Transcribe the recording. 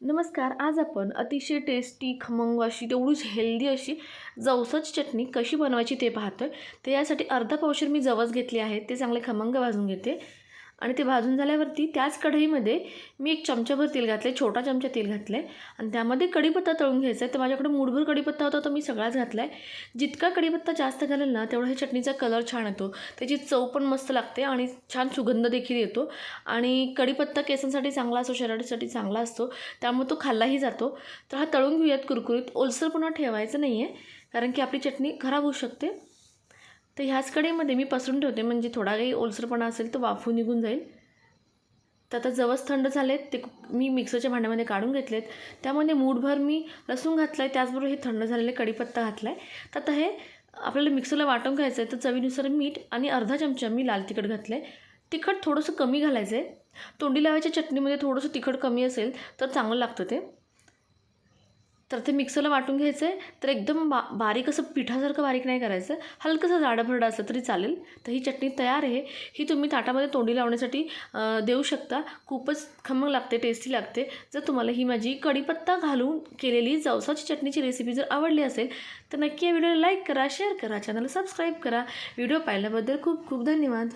नमस्कार आज आपण अतिशय टेस्टी खमंग अशी तेवढीच हेल्दी अशी जवसाची चटणी कशी बनवायची ते पाहतोय. तर यासाठी अर्धा पावशर मी जवस घेतले आहे ते चांगले खमंग भाजून घेते. आणि ते भाजून झाल्यावरती त्याच कढईमध्ये मी एक चमचाभर तेल घातले छोटा चमचा तेल घातले आणि त्यामध्ये कढीपत्ता तळून घ्यायचा आहे तर माझ्याकडे मूठभर कढीपत्ता होता तो मी सगळाच घातला आहे जितका कढीपत्ता जास्त घालेल ना तेवढा हे चटणीचा कलर छान येतो. त्याची चव पण मस्त लागते आणि छान सुगंध देखील येतो. आणि कढीपत्ता केसांसाठी चांगला असतो शरीरासाठी चांगला असतो त्यामुळे तो खाल्लाही जातो. तर हा तळून घेऊयात कुरकुरीत. ओलसर पुन्हा ठेवायचं नाही आहे कारण की आपली चटणी खराब होऊ शकते. तर ह्याच कढईमध्ये मी पसरून ठेवते. म्हणजे थोडा काही ओलसरपणा असेल तर वाफू निघून जाईल. तर आता जवस थंड झालेत. ते मी मिक्सरच्या भांड्यामध्ये काढून घेतलेत. त्यामध्ये मूठभर मी लसूण घातला आहे त्याचबरोबर हे थंड झालेले कढीपत्ता घातला आहे तर आता हे आपल्याला मिक्सरला वाटून घ्यायचं आहे तर चवीनुसार मीठ आणि अर्धा चमचा मी लाल तिखट घातलं आहे तिखट थोडंसं कमी घालायचं आहे तोंडी लावायच्या चटणीमध्ये थोडंसं तिखट कमी असेल तर चांगलं लागतं ते. तर ते मिक्सरला वाटून घ्यायचं आहे तर एकदम बा बारीक असं पिठासारखं बारीक नाही करायचं. हलकंसं जाडंभरडं असलं तरी चालेल. तर ही चटणी तयार आहे. ही तुम्ही ताटामध्ये तोंडी लावण्यासाठी देऊ शकता. खूपच खमंग लागते टेस्टी लागते. जर तुम्हाला ही माझी कढीपत्ता घालून केलेली जवसाची चटणीची रेसिपी जर आवडली असेल तर नक्की या व्हिडिओला लाईक करा शेअर करा चॅनलला सबस्क्राईब करा. व्हिडिओ पाहिल्याबद्दल खूप खूप धन्यवाद.